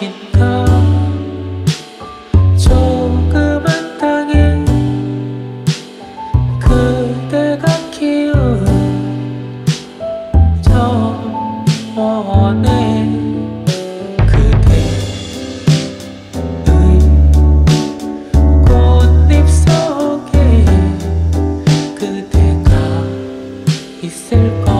조금 더 조그만 땅에 그대가 키운 정원에 있을까?